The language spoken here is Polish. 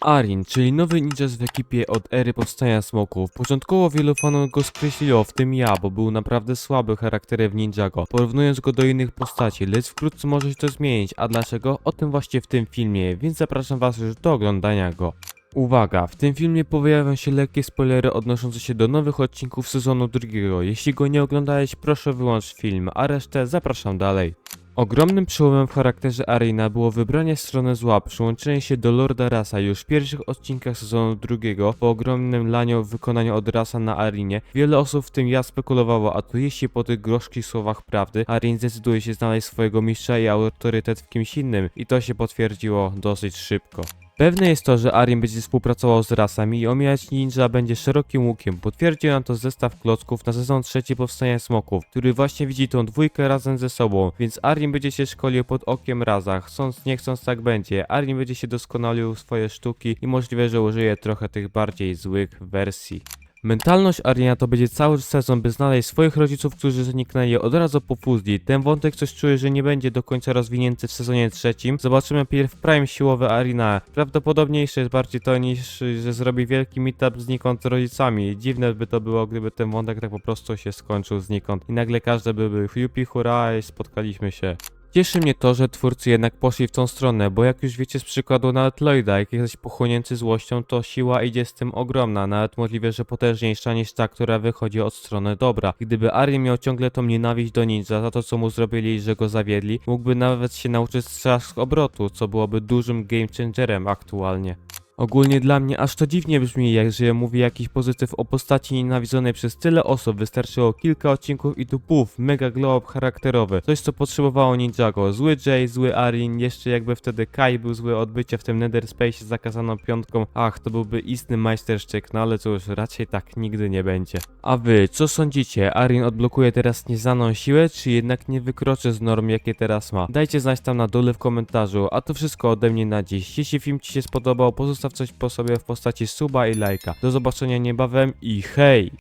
Arin, czyli nowy ninja w ekipie od ery powstania smoków. Początkowo wielu fanów go skreśliło, w tym ja, bo był naprawdę słaby charakterem Ninjago, porównując go do innych postaci, lecz wkrótce może się to zmienić, a dlaczego? O tym właśnie w tym filmie, więc zapraszam was już do oglądania go. Uwaga, w tym filmie pojawią się lekkie spoilery odnoszące się do nowych odcinków sezonu drugiego. Jeśli go nie oglądałeś, proszę wyłącz film, a resztę zapraszam dalej. Ogromnym przełomem w charakterze Arina było wybranie strony zła, przyłączenie się do Lorda Rasa już w pierwszych odcinkach sezonu drugiego po ogromnym laniu w wykonaniu od Rasa na Arinie. Wiele osób, w tym ja, spekulowało, a to jeśli po tych gorzkich słowach prawdy Arin zdecyduje się znaleźć swojego mistrza i autorytet w kimś innym i to się potwierdziło dosyć szybko. Pewne jest to, że Arin będzie współpracował z rasami i omijać ninja będzie szerokim łukiem. Potwierdził nam to zestaw klocków na sezon trzeci Powstania Smoków, który właśnie widzi tą dwójkę razem ze sobą, więc Arin będzie się szkolił pod okiem raza. Chcąc nie chcąc tak będzie. Arin będzie się doskonalił swoje sztuki i możliwe, że użyje trochę tych bardziej złych wersji. Mentalność Arina to będzie cały sezon, by znaleźć swoich rodziców, którzy zniknęli od razu po fuzji. Ten wątek coś czuję, że nie będzie do końca rozwinięty w sezonie trzecim. Zobaczymy pierw prime siłowe Arina. Prawdopodobniejsze jest bardziej to niż, że zrobi wielki meetup znikąd z rodzicami. Dziwne by to było, gdyby ten wątek tak po prostu się skończył znikąd. I nagle każdy by był jupi hurra spotkaliśmy się. Cieszy mnie to, że twórcy jednak poszli w tą stronę, bo jak już wiecie z przykładu nawet Lloyda, jak jesteś pochłonięty złością, to siła idzie z tym ogromna, nawet możliwe, że potężniejsza niż ta, która wychodzi od strony dobra. Gdyby Arya miał ciągle tą nienawiść do ninja za to, co mu zrobili, że go zawiedli, mógłby nawet się nauczyć strzask obrotu, co byłoby dużym game changerem aktualnie. Ogólnie dla mnie aż to dziwnie brzmi, jak że mówię jakiś pozytyw o postaci nienawidzonej przez tyle osób. Wystarczyło kilka odcinków i tu puf, mega glow charakterowy. Coś co potrzebowało Ninjago. Zły Jay, zły Arin, jeszcze jakby wtedy Kai był zły odbycie w tym Nether Space zakazaną piątką. Ach, to byłby istny majstersztyk, no ale cóż, raczej tak nigdy nie będzie. A wy, co sądzicie? Arin odblokuje teraz nieznaną siłę, czy jednak nie wykroczy z norm, jakie teraz ma? Dajcie znać tam na dole w komentarzu, a to wszystko ode mnie na dziś. Jeśli film ci się spodobał, pozostaw coś po sobie w postaci suba i lajka. Do zobaczenia niebawem i hej!